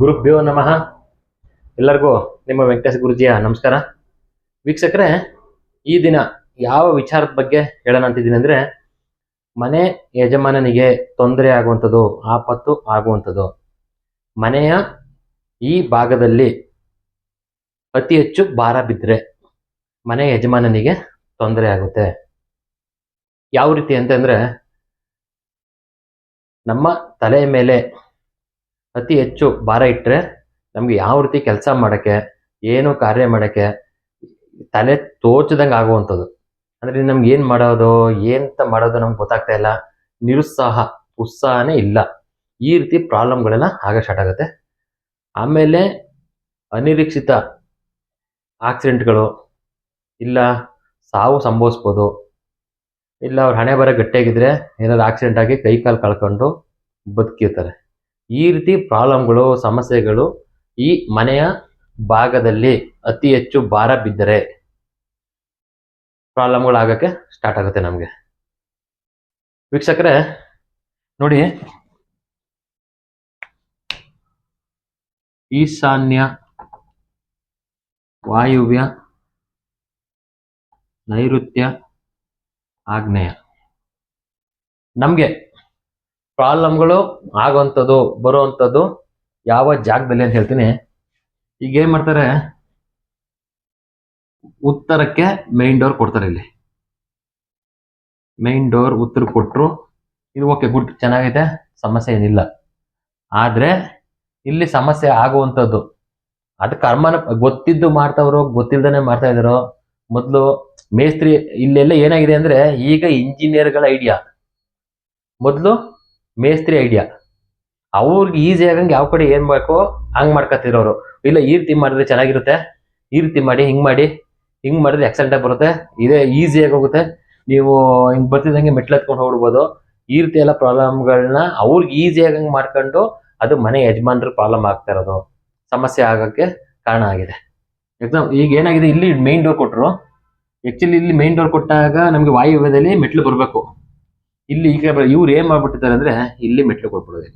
ಗುರುಭ್ಯೋ ನಮಃ. ಎಲ್ಲರಿಗೂ ನಿಮ್ಮ ವೆಂಕಟೇಶ್ ಗುರುಜಿಯ ನಮಸ್ಕಾರ. ವೀಕ್ಷಕರೇ, ಈ ದಿನ ಯಾವ ವಿಚಾರದ ಬಗ್ಗೆ ಹೇಳೋಣ ಅಂತಿದ್ದೀನಿ ಅಂದರೆ, ಮನೆ ಯಜಮಾನನಿಗೆ ತೊಂದರೆ ಆಗುವಂಥದ್ದು, ಆಪತ್ತು ಆಗುವಂಥದ್ದು, ಮನೆಯ ಈ ಭಾಗದಲ್ಲಿ ಅತಿ ಹೆಚ್ಚು ಭಾರ ಬಿದ್ದರೆ ಮನೆ ಯಜಮಾನನಿಗೆ ತೊಂದರೆ ಆಗುತ್ತೆ. ಯಾವ ರೀತಿ ಅಂತಂದರೆ, ನಮ್ಮ ತಲೆಯ ಮೇಲೆ ಅತಿ ಹೆಚ್ಚು ಭಾರ ಇಟ್ಟರೆ ನಮಗೆ ಯಾವ ರೀತಿ ಕೆಲಸ ಮಾಡೋಕ್ಕೆ, ಏನು ಕಾರ್ಯ ಮಾಡೋಕ್ಕೆ ತಲೆ ತೋಚದಂಗೆ ಆಗುವಂಥದ್ದು. ಅಂದರೆ ನಮ್ಗೆ ಏನು ಮಾಡೋದು ಏನಂತ ಮಾಡೋದು ನಮ್ಗೆ ಗೊತ್ತಾಗ್ತಾ ಇಲ್ಲ. ನಿರುತ್ಸಾಹ, ಉತ್ಸಾಹನೇ ಇಲ್ಲ. ಈ ರೀತಿ ಪ್ರಾಬ್ಲಮ್ಗಳೆಲ್ಲ ಆಗ ಸ್ಟಾರ್ಟ್ ಆಗುತ್ತೆ. ಆಮೇಲೆ ಅನಿರೀಕ್ಷಿತ ಆಕ್ಸಿಡೆಂಟ್ಗಳು, ಇಲ್ಲ ಸಾವು ಸಂಭವಿಸ್ಬೋದು, ಇಲ್ಲ ಅವ್ರ ಹಣೆ ಬರ ಗಟ್ಟಿಯಾಗಿದ್ದರೆ ಏನಾದ್ರು ಆಕ್ಸಿಡೆಂಟ್ ಆಗಿ ಕೈ ಕಾಲು ಕಳ್ಕೊಂಡು ಬದುಕಿರ್ತಾರೆ. ಈ ರೀತಿ ಪ್ರಾಬ್ಲಮ್ಗಳು, ಸಮಸ್ಯೆಗಳು ಈ ಮನೆಯ ಭಾಗದಲ್ಲಿ ಅತಿ ಹೆಚ್ಚು ಭಾರ ಬಿದ್ದರೆ ಪ್ರಾಬ್ಲಮ್ಗಳು ಆಗಕ್ಕೆ ಸ್ಟಾರ್ಟ್ ಆಗುತ್ತೆ ನಮಗೆ. ವೀಕ್ಷಕರೇ, ನೋಡಿ. ಈಶಾನ್ಯ ವಾಯುವ್ಯ ನೈಋತ್ಯ ಆಗ್ನೇಯ. ನಮಗೆ ಪ್ರಾಬ್ಲಮ್ಗಳು ಆಗುವಂಥದ್ದು, ಬರುವಂಥದ್ದು ಯಾವ ಜಾಗದಲ್ಲಿ ಅಂತ ಹೇಳ್ತೀನಿ. ಈಗ ಏನು ಮಾಡ್ತಾರೆ? ಉತ್ತರಕ್ಕೆ ಮೈನ್ ಡೋರ್ ಕೊಡ್ತಾರೆ ಇಲ್ಲಿ. ಮೈನ್ ಡೋರ್ ಉತ್ತರ ಕೊಟ್ಟರು ಇದು ಓಕೆ ಗುಡ್ ಚೆನ್ನಾಗೈತೆ, ಸಮಸ್ಯೆ ಏನಿಲ್ಲ. ಆದರೆ ಇಲ್ಲಿ ಸಮಸ್ಯೆ ಆಗುವಂಥದ್ದು, ಅದು ಕರ್ಮನ ಗೊತ್ತಿದ್ದು ಮಾಡ್ತಾವ್ರು ಗೊತ್ತಿಲ್ಲದೇ ಮಾಡ್ತಾ ಇದ್ರು ಮೊದಲು ಮೇಸ್ತ್ರಿ ಇಲ್ಲೆಲ್ಲ ಏನಾಗಿದೆ ಅಂದರೆ ಈಗ ಇಂಜಿನಿಯರ್ಗಳ ಐಡಿಯಾ ಮೊದಲು ಮೇಸ್ತ್ರಿ ಐಡಿಯಾ ಅವ್ರಿಗೆ ಈಸಿ ಆಗಂಗೆ ಯಾವ ಕಡೆ ಏನು ಬೇಕೋ ಹಂಗೆ ಮಾಡ್ಕತ್ತಿರೋರು. ಇಲ್ಲ, ಈ ರೀತಿ ಮಾಡಿದ್ರೆ ಚೆನ್ನಾಗಿರುತ್ತೆ. ಈ ರೀತಿ ಮಾಡಿ, ಹಿಂಗೆ ಮಾಡಿ, ಹಿಂಗೆ ಮಾಡಿದ್ರೆ ಆಗಿ ಬರುತ್ತೆ. ಇದೇ ಈಸಿಯಾಗಿ ಹೋಗುತ್ತೆ. ನೀವು ಹಿಂಗೆ ಬರ್ತಿದ್ದಂಗೆ ಮೆಟ್ಲು ಹತ್ಕೊಂಡು ಹೋಗ್ಬಿಡ್ಬೋದು. ಈ ರೀತಿ ಎಲ್ಲ ಪ್ರಾಬ್ಲಮ್ಗಳನ್ನ ಅವ್ರಿಗೆ ಈಸಿ ಆಗಂಗೆ ಮಾಡ್ಕೊಂಡು ಅದು ಮನೆ ಯಜಮಾನ್ರು ಪ್ರಾಬ್ಲಮ್ ಆಗ್ತಾ ಇರೋದು. ಸಮಸ್ಯೆ ಆಗೋಕ್ಕೆ ಕಾರಣ ಆಗಿದೆ. ಎಕ್ಸಾಮ್, ಈಗ ಏನಾಗಿದೆ, ಇಲ್ಲಿ ಮೈನ್ ಡೋರ್ ಕೊಟ್ಟರು ಆ್ಯಕ್ಚುಲಿ ಇಲ್ಲಿ ಮೈನ್ ಡೋರ್ ಕೊಟ್ಟಾಗ ನಮಗೆ ವಾಯುವ್ಯದಲ್ಲಿ ಮೆಟ್ಲು ಬರಬೇಕು. ಇಲ್ಲಿ ಈಗ ಇವ್ರು ಏನ್ ಮಾಡ್ಬಿಟ್ಟಿದ್ದಾರೆ ಅಂದ್ರೆ ಇಲ್ಲಿ ಮೆಟ್ಲು ಕೊಟ್ಬಿಡೋದು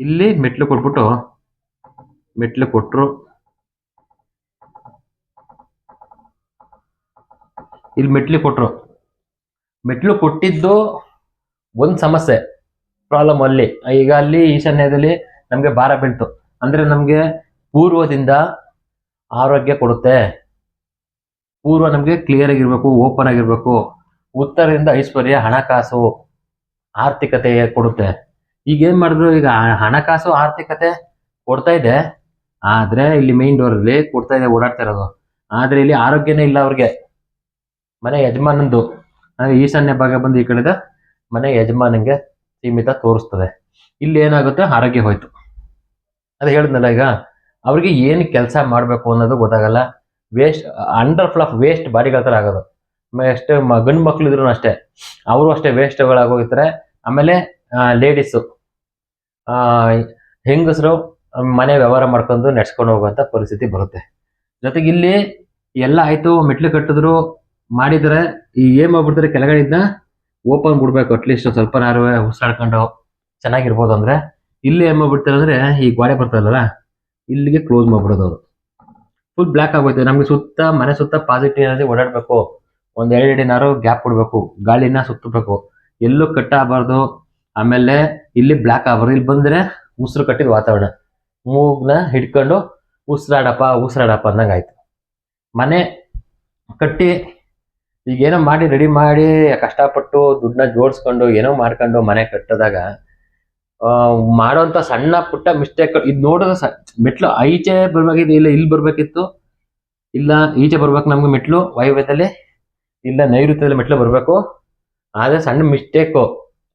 ಇಲ್ಲಿ. ಮೆಟ್ಲು ಕೊಟ್ಬಿಟ್ಟು ಮೆಟ್ಲು ಕೊಟ್ರು. ಇಲ್ಲಿ ಮೆಟ್ಲು ಕೊಟ್ರು. ಮೆಟ್ಲು ಕೊಟ್ಟಿದ್ದು ಒಂದು ಸಮಸ್ಯೆ ಪ್ರಾಬ್ಲಮ್ ಅಲ್ಲಿ. ಈಗ ಅಲ್ಲಿ ಈಶಾನ್ಯದಲ್ಲಿ ನಮಗೆ ಭಾರ ಬೀಳ್ತು. ಅಂದ್ರೆ ನಮಗೆ ಪೂರ್ವದಿಂದ ಆರೋಗ್ಯ ಕೊಡುತ್ತೆ. ಪೂರ್ವ ನಮಗೆ ಕ್ಲಿಯರ್ ಆಗಿರ್ಬೇಕು ಓಪನ್ ಆಗಿರಬೇಕು. ಉತ್ತರದಿಂದ ಐಶ್ವರ್ಯ ಹಣಕಾಸು ಆರ್ಥಿಕತೆ ಕೊಡುತ್ತೆ. ಈಗ ಏನು ಮಾಡಿದ್ರು? ಈಗ ಹಣಕಾಸು ಆರ್ಥಿಕತೆ ಕೊಡ್ತಾ ಇದೆ. ಆದ್ರೆ ಇಲ್ಲಿ ಮೈನ್ ಡೋರ್ ಅಲ್ಲಿ ಕೊಡ್ತಾ ಇದೆ, ಓಡಾಡ್ತಾ ಇರೋದು. ಆದ್ರೆ ಇಲ್ಲಿ ಆರೋಗ್ಯನೇ ಇಲ್ಲ ಅವ್ರಿಗೆ. ಮನೆ ಯಜಮಾನಂದು, ಅಂದರೆ ಈಶಾನ್ಯ ಭಾಗ ಬಂದು ಈ ಕಡೆದ ಮನೆ ಯಜಮಾನಂಗೆ ಸೀಮಿತ ತೋರಿಸ್ತದೆ. ಇಲ್ಲಿ ಏನಾಗುತ್ತೆ? ಆರೋಗ್ಯ ಹೋಯ್ತು. ಅದು ಹೇಳಿದ್ನಲ್ಲ ಈಗ, ಅವ್ರಿಗೆ ಏನು ಕೆಲಸ ಮಾಡಬೇಕು ಅನ್ನೋದು ಗೊತ್ತಾಗಲ್ಲ. ವೇಸ್ಟ್ ಅಂಡರ್ ಫುಲ್ ವೇಸ್ಟ್ ಬಾಡಿಗಳ ಥರ ಆಗೋದು. ಅಷ್ಟೇ ಗಂಡು ಮಕ್ಳು ಇದ್ರು ಅಷ್ಟೇ. ಅವರು ಅಷ್ಟೇ ವೇಸ್ಟ್ಗಳಾಗೋಗಿರ್ತಾರೆ ಆಮೇಲೆ ಲೇಡೀಸು ಹೆಂಗಸರು ಮನೆ ವ್ಯವಹಾರ ಮಾಡ್ಕೊಂಡು ನಡ್ಸ್ಕೊಂಡು ಹೋಗುವಂಥ ಪರಿಸ್ಥಿತಿ ಬರುತ್ತೆ. ಜೊತೆಗೆ ಇಲ್ಲಿ ಎಲ್ಲ ಆಯ್ತು ಮೆಟ್ಲು ಕಟ್ಟಿದ್ರು, ಮಾಡಿದರೆ, ಈ ಏನ್ ಮಾಡ್ಬಿಡ್ತಾರೆ ಕೆಳಗಡೆಯಿಂದ ಓಪನ್ ಬಿಡ್ಬೇಕು ಅಟ್ಲೀಸ್ಟ್ ಸ್ವಲ್ಪ ನಾರು ಉಸಿರಾಡ್ಕೊಂಡು ಚೆನ್ನಾಗಿರ್ಬೋದು ಅಂದ್ರೆ. ಇಲ್ಲಿ ಏನ್ ಮಾಡ್ಬಿಡ್ತಾರೆ ಅಂದ್ರೆ, ಈ ಗೋಡೆ ಬರ್ತಾರಲ್ಲ ಇಲ್ಲಿಗೆ ಕ್ಲೋಸ್ ಮಾಡ್ಬಿಡೋದು ಅವರು. ಫುಲ್ ಬ್ಲಾಕ್ ಆಗೋಯ್ತು. ನಮ್ಗೆ ಸುತ್ತ, ಮನೆ ಸುತ್ತ ಪಾಸಿಟಿವ್ ಎನರ್ಜಿ ಓಡಾಡಬೇಕು. ಒಂದ್ ಎರಡು ಏನಾರು ಗ್ಯಾಪ್ ಕೊಡಬೇಕು. ಗಾಳಿನ ಸುತ್ತಬೇಕು. ಎಲ್ಲೂ ಕಟ್ ಆಗಬಾರ್ದು ಆಮೇಲೆ ಇಲ್ಲಿ ಬ್ಲಾಕ್ ಆಗಬಾರ್ದು. ಇಲ್ಲಿ ಬಂದ್ರೆ ಉಸಿರು ಕಟ್ಟಿದ ವಾತಾವರಣ. ಮೂಗ್ನ ಹಿಡ್ಕೊಂಡು ಉಸಿರಾಡಪ್ಪ ಉಸಿರಾಡಪ್ಪ ಅಂದಂಗೆ ಆಯ್ತು. ಮನೆ ಕಟ್ಟಿ ಈಗೇನೋ ಮಾಡಿ ರೆಡಿ ಮಾಡಿ, ಕಷ್ಟಪಟ್ಟು ದುಡ್ಡನ್ನ ಜೋಡಿಸ್ಕೊಂಡು ಏನೋ ಮಾಡ್ಕೊಂಡು ಮನೆ ಕಟ್ಟೋದಾಗ ಮಾಡೋಂಥ ಸಣ್ಣ ಪುಟ್ಟ ಮಿಸ್ಟೇಕ್ ಇದು ನೋಡಿದ್ರೆ ಮೆಟ್ಲು ಈಚೆ ಬರ್ಬೇಕಿತ್ತು, ಇಲ್ಲ ಇಲ್ಲಿ ಬರ್ಬೇಕಿತ್ತು, ಇಲ್ಲ ಈಚೆ ಬರ್ಬೇಕು ನಮ್ಗೆ ಮೆಟ್ಲು, ವಾಯುವ್ಯದಲ್ಲಿ, ಇಲ್ಲ ನೈಋತ್ಯದಲ್ಲಿ ಮೆಟ್ಲು ಬರಬೇಕು. ಆದರೆ ಸಣ್ಣ ಮಿಸ್ಟೇಕು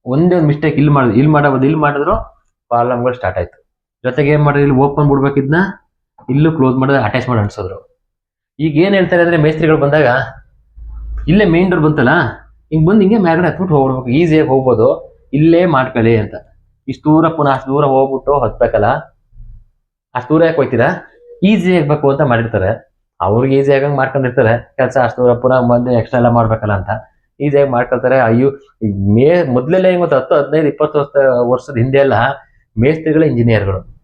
ಒಂದೇ ಒಂದು ಮಿಸ್ಟೇಕ್ ಇಲ್ಲಿ ಮಾಡಿದ್ರು. ಇಲ್ಲಿ ಮಾಡಬಹುದು, ಇಲ್ಲಿ ಮಾಡಿದ್ರು ಪ್ರಾಬ್ಲಮ್ಗಳು ಸ್ಟಾರ್ಟ್ ಆಯ್ತು. ಜೊತೆಗೆ ಏನು ಮಾಡಿದ್ರು, ಇಲ್ಲಿ ಓಪನ್ ಬಿಡ್ಬೇಕಿದ್ನ, ಇಲ್ಲೂ ಕ್ಲೋಸ್ ಮಾಡಿದ್ರೆ ಅಟ್ಯಾಚ್ ಮಾಡಿ ಅನ್ಸೋದ್ರು ಈಗ ಏನು ಹೇಳ್ತಾರೆ ಅಂದರೆ ಮೇಸ್ತ್ರಿಗಳು ಬಂದಾಗ, ಇಲ್ಲೇ ಮೇನ್ ಡೋರ್ ಬಂತಲ್ಲ, ಹಿಂಗೆ ಬಂದು ಹಿಂಗೆ ಮ್ಯಾಗಡೆ ಹತ್ಬಿಟ್ಟು ಹೋಗ್ಬಿಡ್ಬೇಕು. ಈಸಿಯಾಗಿ ಹೋಗ್ಬೋದು. ಇಲ್ಲೇ ಮಾಡ್ಕೊಳ್ಳಿ ಅಂತ. ಇಷ್ಟು ದೂರ ಪುನಃ ಅಷ್ಟು ದೂರ ಹೋಗ್ಬಿಟ್ಟು ಹತ್ಬೇಕಲ್ಲ? ಅಷ್ಟು ದೂರ ಯಾಕೆ ಹೋಗ್ತೀರಾ? ಈಸಿ ಆಗ್ಬೇಕು ಅಂತ ಮಾಡಿರ್ತಾರೆ. ಅವ್ರಿಗೆ ಈಸಿ ಆಗಂಗೆ ಮಾಡ್ಕೊಂಡಿರ್ತಾರೆ. ಕೆಲಸ ಅಷ್ಟು ದೂರ ಪುನಃ ಬಂದು ಎಕ್ಸ್ಟ್ರಾ ಎಲ್ಲ ಮಾಡ್ಬೇಕಲ್ಲ ಅಂತ. ಈಸಿಯಾಗಿ ಮಾಡ್ಕೊಳ್ತಾರೆ. ಅಯ್ಯೋ ಮೇ, ಮೊದಲೆಲ್ಲ ಹೆಂಗ್ ಗೊತ್ತಾ ಹತ್ತು, ಹದಿನೈದು, ಇಪ್ಪತ್ತು ವರ್ಷ, ವರ್ಷದ ಹಿಂದೆ ಎಲ್ಲ ಮೇಸ್ತ್ರಿಗಳು ಇಂಜಿನಿಯರ್ಗಳು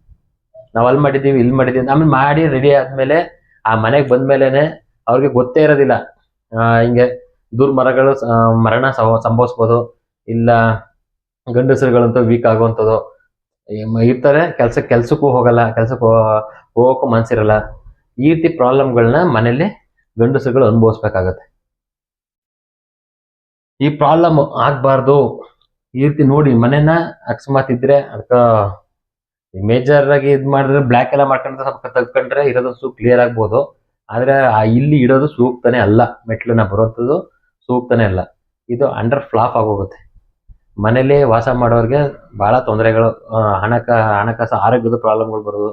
ನಾವು ಅಲ್ಲಿ ಮಾಡಿದ್ದೀವಿ, ಇಲ್ಲಿ ಮಾಡಿದ್ದೀವಿ ಆಮೇಲೆ ಮಾಡಿ ರೆಡಿ ಆದ್ಮೇಲೆ, ಆ ಮನೆಗೆ ಬಂದ್ಮೇಲೆನೆ ಅವ್ರಿಗೆ ಗೊತ್ತೇ ಇರೋದಿಲ್ಲ. ಹಿಂಗೆ ದುರ್ಮರಗಳು ಮರಣ ಸಂಭ- ಸಂಭವಿಸ್ಬೋದು. ಇಲ್ಲ ಗಂಡಸರುಗಳಂತೂ ವೀಕ್ ಆಗುವಂಥದ್ದು. ಇರ್ತಾರೆ, ಕೆಲಸ, ಕೆಲ್ಸಕ್ಕೂ ಹೋಗಲ್ಲ, ಕೆಲ್ಸಕ್ಕೆ ಹೋಗೋಕ್ಕೂ ಮನಸ್ಸಿರಲ್ಲ ಈ ರೀತಿ ಪ್ರಾಬ್ಲಮ್ಗಳನ್ನ ಮನೇಲಿ ಗಂಡಸರುಗಳು ಅನುಭವಿಸ್ಬೇಕಾಗತ್ತೆ. ಈ ಪ್ರಾಬ್ಲಮ್ ಆಗಬಾರ್ದು. ಈ ರೀತಿ ನೋಡಿ ಮನೇನ ಅಕಸ್ಮಾತ್ ಇದ್ರೆ ಅದಕ್ಕ ಮೇಜರ್ ಆಗಿ ಇದು ಮಾಡಿದ್ರೆ ಬ್ಲ್ಯಾಕ್ ಎಲ್ಲ ಮಾಡ್ಕೊಂಡ್ರೆ ಸ್ವಲ್ಪ ತೆಗ್ಕೊಂಡ್ರೆ ಇರೋದು ಸೂ ಕ್ಲಿಯರ್ ಆಗ್ಬೋದು. ಆದ್ರೆ ಇಲ್ಲಿ ಇಡೋದು ಸೂಕ್ತನೇ ಅಲ್ಲ. ಮೆಟ್ಲನ್ನ ಬರುವಂಥದ್ದು ಸೂಕ್ತನೇ ಅಲ್ಲ. ಇದು ಅಂಡರ್ ಫ್ಲಾಪ್ ಆಗೋಗುತ್ತೆ. ಮನೇಲಿ ವಾಸ ಮಾಡೋರಿಗೆ ಬಹಳ ತೊಂದರೆಗಳು ಹಣಕ, ಹಣಕಾಸು ಆರೋಗ್ಯದ ಪ್ರಾಬ್ಲಮ್ಗಳು ಬರೋದು.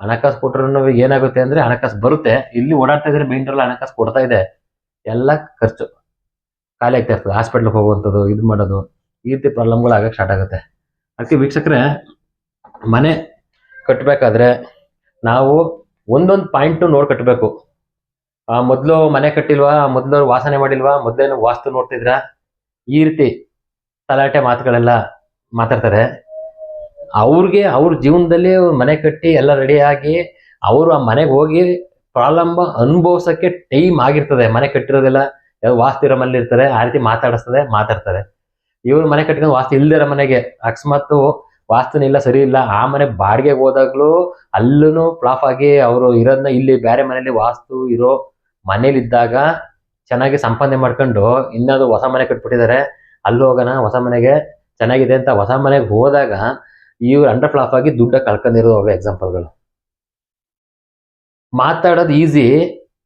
ಹಣಕಾಸು ಕೊಟ್ಟರು ಏನಾಗುತ್ತೆ ಅಂದ್ರೆ ಹಣಕಾಸು ಬರುತ್ತೆ. ಇಲ್ಲಿ ಓಡಾಡ್ತಾ ಇದ್ರೆ ಮೇಂಟ್ರಲ್ಲ ಹಣಕಾಸು ಕೊಡ್ತಾ ಇದೆ. ಎಲ್ಲ ಖರ್ಚು. ಖಾಲಿ ಆಗ್ತಾ ಇರ್ತದೆ. ಹಾಸ್ಪಿಟ್ಲಿಗೆ ಹೋಗುವಂಥದ್ದು, ಇದು ಮಾಡೋದು, ಈ ರೀತಿ ಪ್ರಾಬ್ಲಮ್ಗಳು ಆಗಕ್ಕೆ ಸ್ಟಾರ್ಟ್ ಆಗುತ್ತೆ. ಅದಕ್ಕೆ ವೀಕ್ಷಕರೇ, ಮನೆ ಕಟ್ಟಬೇಕಾದ್ರೆ ನಾವು ಒಂದೊಂದು ಪಾಯಿಂಟು ನೋಡಿ ಕಟ್ಟಬೇಕು ಮೊದಲು ಮನೆ ಕಟ್ಟಿಲ್ವಾ, ಮೊದಲು ವಾಸನೆ ಮಾಡಿಲ್ವಾ, ಮೊದಲೇನು ವಾಸ್ತು ನೋಡ್ತಿದ್ರಾ? ಈ ರೀತಿ ತಲಾಟೆ ಮಾತುಗಳೆಲ್ಲ ಮಾತಾಡ್ತಾರೆ. ಅವ್ರಿಗೆ ಅವ್ರ ಜೀವನದಲ್ಲಿ ಮನೆ ಕಟ್ಟಿ ಎಲ್ಲ ರೆಡಿಯಾಗಿ ಅವರು ಆ ಮನೆಗೆ ಹೋಗಿ ಪ್ರಾಬ್ಲಮ್ ಅನುಭವಿಸೋಕ್ಕೆ ಟೈಮ್ ಆಗಿರ್ತದೆ. ಮನೆ ಕಟ್ಟಿರೋದೆಲ್ಲ ಇರೋ ಮನೇಲಿ ಇರ್ತಾರೆ, ಆ ರೀತಿ ಮಾತಾಡಿಸ್ತದೆ, ಮಾತಾಡ್ತಾರೆ. ಇವ್ರು ಮನೆ ಕಟ್ಕೊಂಡು ವಾಸ್ತು ಇಲ್ದಿರೋ ಮನೆಗೆ ಅಕಸ್ಮಾತ್ ವಾಸ್ತುನಿಲ್ಲ ಸರಿ ಇಲ್ಲ, ಆ ಮನೆ ಬಾಡಿಗೆಗೆ ಹೋದಾಗ್ಲೂ ಅಲ್ಲೂ ಫ್ಲಾಫ್ ಆಗಿ ಅವರು ಇರೋದನ್ನ ಇಲ್ಲಿ ಬೇರೆ ಮನೇಲಿ ವಾಸ್ತು ಇರೋ ಮನೇಲಿದ್ದಾಗ ಚೆನ್ನಾಗಿ ಸಂಪಾದನೆ ಮಾಡ್ಕೊಂಡು ಇನ್ನಾದ್ರು ಹೊಸ ಮನೆ ಕಟ್ಬಿಟ್ಟಿದ್ದಾರೆ. ಅಲ್ಲಿ ಹೋಗೋಣ, ಹೊಸ ಮನೆಗೆ ಚೆನ್ನಾಗಿದೆ ಅಂತ ಹೊಸ ಮನೆಗೆ ಹೋದಾಗ ಇವ್ರು ಅಂಡರ್ ಫ್ಲಾಪ್ ಆಗಿ ದುಡ್ಡ ಕಳ್ಕೊಂಡಿರೋ ಅವೇ ಎಕ್ಸಾಂಪಲ್ಗಳು ಮಾತಾಡೋದು ಈಸಿ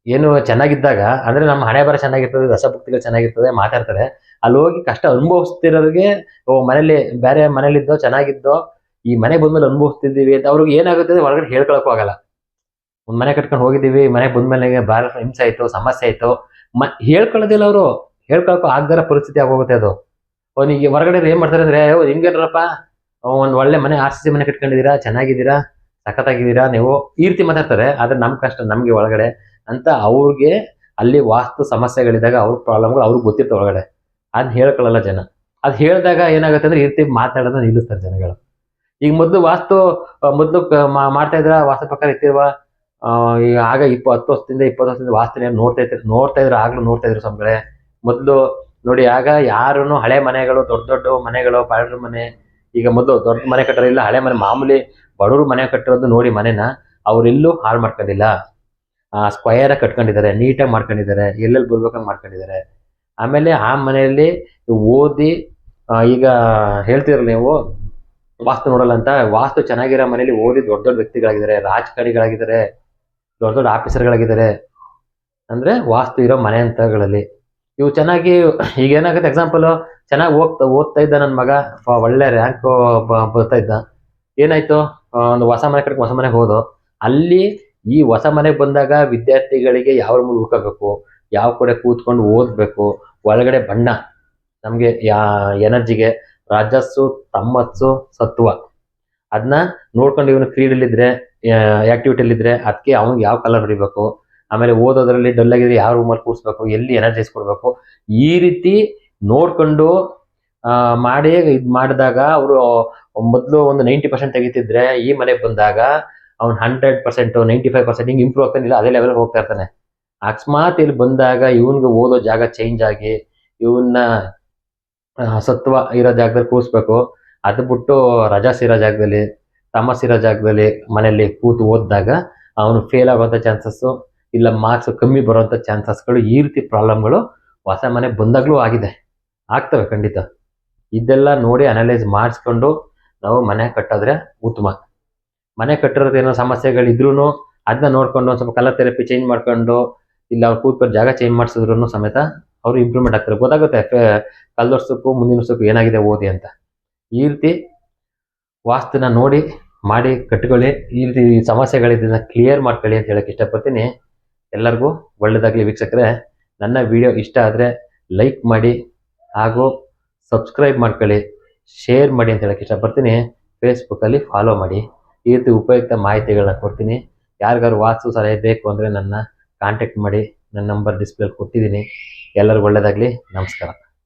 ಏನು ಚೆನ್ನಾಗಿದ್ದಾಗ, ಅಂದ್ರೆ ನಮ್ಮ ಹಣೆ ಬರ ಚೆನ್ನಾಗಿರ್ತದೆ, ರಸಭಕ್ತಿಗಳು ಚೆನ್ನಾಗಿರ್ತದೆ, ಮಾತಾಡ್ತಾರೆ. ಅಲ್ಲಿ ಹೋಗಿ ಕಷ್ಟ ಅನುಭವಿಸ್ತಿರೋರಿಗೆ, ಓ ಮನೇಲಿ ಬೇರೆ ಮನೇಲಿದ್ದೋ ಚೆನ್ನಾಗಿದ್ದೋ, ಈ ಮನೆಗೆ ಬಂದ್ಮೇಲೆ ಅನುಭವಿಸ್ತಿದ್ದೀವಿ ಅಂತ ಅವ್ರಿಗೆ ಏನಾಗುತ್ತೆ ಹೊರಗಡೆ ಹೇಳ್ಕೊಳಕ್ಕೂ ಆಗಲ್ಲ. ಒಂದು ಮನೆ ಕಟ್ಕೊಂಡು ಹೋಗಿದ್ದೀವಿ, ಮನೆಗೆ ಬಂದ್ಮೇಲೆ ಭಾಳ ಹಿಂಸೆ ಆಯಿತು, ಸಮಸ್ಯೆ ಆಯಿತು. ಮ, ಹೇಳ್ಕೊಳ್ಳೋದಿಲ್ಲ ಅವರು. ಹೇಳ್ಕೊಳಕ್ಕೂ ಆಗ್ದಾರ ಪರಿಸ್ಥಿತಿ ಆಗೋಗುತ್ತೆ ಅದು. ಅವನಿಗೆ ಹೊರಗಡೆ ಏನು ಮಾಡ್ತಾರೆ ಅಂದ್ರೆ ಹಿಂಗೇನ್ರಪ್ಪ ಒಂದು ಒಳ್ಳೆ ಮನೆ, ಆರ್ ಸಿ ಸಿ ಮನೆ ಕಟ್ಕೊಂಡಿದ್ದೀರಾ? ಚೆನ್ನಾಗಿದ್ದೀರಾ? ಸಖತ್ತಾಗಿದ್ದೀರಾ? ನೀವು ಈ ರೀತಿ ಮಾತಾಡ್ತಾರೆ. ಆದರೆ ನಮ್ಮ ಕಷ್ಟ, ನಮಗೆ ಒಳಗಡೆ ಅಂತ ಅವ್ರಿಗೆ ಅಲ್ಲಿ ವಾಸ್ತು ಸಮಸ್ಯೆಗಳಿದ್ದಾಗ ಅವ್ರ ಪ್ರಾಬ್ಲಮ್ಗಳು ಅವ್ರಿಗೆ ಗೊತ್ತಿರ್ತವೆ ಒಳಗಡೆ. ಅದನ್ನ ಹೇಳ್ಕೊಳ್ಳಲ್ಲ ಜನ. ಅದು ಹೇಳಿದಾಗ ಏನಾಗುತ್ತೆ ಅಂದ್ರೆ ಈ ರೀತಿ ಮಾತಾಡೋದನ್ನ ನಿಲ್ಲಿಸ್ತಾರೆ ಜನಗಳು. ಈಗ ಮೊದಲು ವಾಸ್ತು ಮೊದಲು ಮಾಡ್ತಾ ಇದ್ರ, ವಾಸ್ತು ಪ್ರಕಾರ ಇತ್ತಿರುವ ಈಗ ಆಗ ಇಪ್ಪ ಹತ್ತು ವರ್ಷದಿಂದ ಇಪ್ಪತ್ತು ವರ್ಷದಿಂದ ವಾಸ್ತುನ ನೋಡ್ತಾ ಇದ್ರು ನೋಡ್ತಾ ಇದ್ರು, ಆಗ್ಲೂ ನೋಡ್ತಾ ಇದ್ರು ಸ್ವಾಮಿಗಳೇ. ಮೊದಲು ನೋಡಿ, ಆಗ ಯಾರೂ ಹಳೆ ಮನೆಗಳು, ದೊಡ್ಡ ದೊಡ್ಡ ಮನೆಗಳು ಪಾಳ್ರ ಮನೆ, ಈಗ ಮೊದಲು ದೊಡ್ಡ ಮನೆ ಕಟ್ಟೋರಿಲ್ಲ ಹಳೆ ಮನೆ ಮಾಮೂಲಿ ಬಡವರು ಮನೆ ಕಟ್ಟಿರೋದು ನೋಡಿ ಮನೆನ ಅವರೆಲ್ಲೂ ಹಾಳು ಮಾಡ್ಕೊಂಡಿಲ್ಲ. ಸ್ಕ್ವಯರ್ ಕಟ್ಕೊಂಡಿದ್ದಾರೆ, ನೀಟಾಗಿ ಮಾಡ್ಕೊಂಡಿದ್ದಾರೆ, ಎಲ್ಲೆಲ್ಲಿ ಬರ್ಬೇಕಂಗೆ ಮಾಡ್ಕೊಂಡಿದ್ದಾರೆ. ಆಮೇಲೆ ಆ ಮನೆಯಲ್ಲಿ ಓದಿ ಈಗ ಹೇಳ್ತಿರಲ್ಲ ನೀವು, ವಾಸ್ತು ನೋಡಲ್ಲ ಅಂತ, ವಾಸ್ತು ಚೆನ್ನಾಗಿರೋ ಮನೇಲಿ ಓದಿ ದೊಡ್ಡ ದೊಡ್ಡ ವ್ಯಕ್ತಿಗಳಾಗಿದ್ದಾರೆ, ರಾಜಕಾರಣಿಗಳಾಗಿದ್ದಾರೆ, ದೊಡ್ಡ ದೊಡ್ಡ ಆಫೀಸರ್ಗಳಾಗಿದ್ದಾರೆ. ಅಂದ್ರೆ ವಾಸ್ತು ಇರೋ ಮನೆ ಅಂತಗಳಲ್ಲಿ. ಇವು ಚೆನ್ನಾಗಿ, ಈಗ ಏನಾಗುತ್ತೆ ಎಕ್ಸಾಂಪಲ್ ಚೆನ್ನಾಗಿ ಓದ್ತಾ ಓದ್ತಾ ಇದ್ದ ನನ್ನ ಮಗ ಒಳ್ಳೆ ರ್ಯಾಂಕ್ ಬರ್ತಾ ಇದ್ದ. ಏನಾಯ್ತು? ಒಂದು ಹೊಸ ಮನೆ ಕಡೆಗೆ ಹೊಸ ಮನೆಗೆ ಹೋದು. ಅಲ್ಲಿ ಈ ಹೊಸ ಮನೆಗೆ ಬಂದಾಗ ವಿದ್ಯಾರ್ಥಿಗಳಿಗೆ ಯಾವ ರೂಮಲ್ಲಿ ಉಳ್ಕೋಬೇಕು ಯಾವ ಕಡೆ ಕೂತ್ಕೊಂಡು ಓದಬೇಕು? ಒಳಗಡೆ ಬಣ್ಣ. ನಮಗೆ ಯಾ, ಎನರ್ಜಿಗೆ. ರಾಜಸ್ಸು, ತಮ್ಮಸ್ಸು, ಸತ್ವ. ಅದನ್ನ ನೋಡ್ಕೊಂಡು ಇವನು ಕ್ರೀಡೆಲಿದ್ರೆ ಆಕ್ಟಿವಿಟಿಲಿದ್ರೆ ಅದಕ್ಕೆ ಅವ್ನಿಗೆ ಯಾವ ಕಲರ್ ಹೊಡಿಬೇಕು? ಆಮೇಲೆ ಓದೋದ್ರಲ್ಲಿ ಡಲ್ ಆಗಿದ್ರೆ ಯಾವ ರೂಮಲ್ಲಿ ಕೂರಿಸ್ಬೇಕು, ಎಲ್ಲಿ ಎನರ್ಜೈಸ್ ಕೊಡಬೇಕು, ಈ ರೀತಿ ನೋಡ್ಕೊಂಡು ಮಾಡಿ, ಇದು ಮಾಡಿದಾಗ ಅವರು ಮೊದಲು ಒಂದು ನೈಂಟಿ ಪರ್ಸೆಂಟ್ ತೆಗಿತಿದ್ರೆ ಈ ಮನೆಗೆ ಬಂದಾಗ ಅವ್ನು hundred percent ninety five percent ಹಿಂಗೆ ಇಂಪ್ರೂವ್ ಆಗ್ತಾನೆ ಇಲ್ಲ, ಅದೇ ಲೆವೆಲ್ ಹೋಗ್ತಾ ಇರ್ತಾನೆ. ಅಕಸ್ಮಾತ್ ಇಲ್ಲಿ ಬಂದಾಗ ಇವನ್ಗೆ ಓದೋ ಜಾಗ ಚೇಂಜ್ ಆಗಿ ಇವನ್ನ ಸತ್ವ ಇರೋ ಜಾಗದಲ್ಲಿ ಕೂರಿಸ್ಬೇಕು. ಅದು ಬಿಟ್ಟು ರಜಾಸ್ ಇರೋ ಜಾಗದಲ್ಲಿ, ತಮಸ್ ಇರೋ ಜಾಗದಲ್ಲಿ ಮನೆಯಲ್ಲಿ ಕೂತು ಓದಿದಾಗ ಅವನು ಫೇಲ್ ಆಗುವಂಥ ಚಾನ್ಸಸ್ಸು ಇಲ್ಲ ಮಾರ್ಕ್ಸ್ ಕಮ್ಮಿ ಬರುವಂಥ ಚಾನ್ಸಸ್ಗಳು ಈ ರೀತಿ ಪ್ರಾಬ್ಲಮ್ಗಳು ಹೊಸ ಮನೆ ಬಂದಾಗಲೂ ಆಗಿದೆ. ಆಗ್ತವೆ ಖಂಡಿತ. ಇದೆಲ್ಲ ನೋಡಿ ಅನಲೈಸ್ ಮಾಡಿಸ್ಕೊಂಡು ನಾವು ಮನೆ ಕಟ್ಟಿದ್ರೆ ಉತ್ತಮ. ಮನೆ ಕಟ್ಟಿರೋದೇನೋ ಸಮಸ್ಯೆಗಳಿದ್ರೂ ಅದನ್ನ ನೋಡ್ಕೊಂಡು ಸ್ವಲ್ಪ ಕಲರ್ ಥೆರಪಿ ಚೇಂಜ್ ಮಾಡ್ಕೊಂಡು ಇಲ್ಲ ಅವ್ರು ಕೂತ್ಕೊಂಡು ಜಾಗ ಚೇಂಜ್ ಮಾಡಿಸಿದ್ರು ಸಮೇತ ಅವರು ಇಂಪ್ರೂವ್ಮೆಂಟ್ ಆಗ್ತಾರೆ. ಗೊತ್ತಾಗುತ್ತೆ ಕಳೆದ ವರ್ಷಕ್ಕೂ ಮುಂದಿನ ವರ್ಷಕ್ಕೂ ಏನಾಗಿದೆ ಓದಿ ಅಂತ. ಈ ರೀತಿ ವಾಸ್ತುನ ನೋಡಿ, ಮಾಡಿ, ಕಟ್ಕೊಳ್ಳಿ, ಈ ರೀತಿ ಸಮಸ್ಯೆಗಳಿದ್ದನ್ನು ಕ್ಲಿಯರ್ ಮಾಡ್ಕೊಳ್ಳಿ ಅಂತ ಹೇಳಕ್ಕೆ ಇಷ್ಟಪಡ್ತೀನಿ. ಎಲ್ಲರಿಗೂ ಒಳ್ಳೆಯದಾಗಲಿ ವೀಕ್ಷಕರೇ. ನನ್ನ ವಿಡಿಯೋ ಇಷ್ಟ ಆದರೆ ಲೈಕ್ ಮಾಡಿ ಹಾಗೂ ಸಬ್ಸ್ಕ್ರೈಬ್ ಮಾಡ್ಕೊಳ್ಳಿ. ಶೇರ್ ಮಾಡಿ ಅಂತ ಹೇಳಕ್ಕೆ ಇಷ್ಟಪಡ್ತೀನಿ. ಫೇಸ್ಬುಕ್ಕಲ್ಲಿ ಫಾಲೋ ಮಾಡಿ. ಈ ರೀತಿ ಉಪಯುಕ್ತ ಮಾಹಿತಿಗಳನ್ನ ಕೊಡ್ತೀನಿ. ಯಾರಿಗಾದ್ರು ವಾಸ್ತು ಸಲಹೆ ಬೇಕು ಅಂದರೆ ನನ್ನ ಕಾಂಟ್ಯಾಕ್ಟ್ ಮಾಡಿ. ನನ್ನ ನಂಬರ್ ಡಿಸ್ಪ್ಲೇಲಿ ಕೊಟ್ಟಿದ್ದೀನಿ. ಎಲ್ಲರಿಗೂ ಒಳ್ಳೆಯದಾಗಲಿ ನಮಸ್ಕಾರ.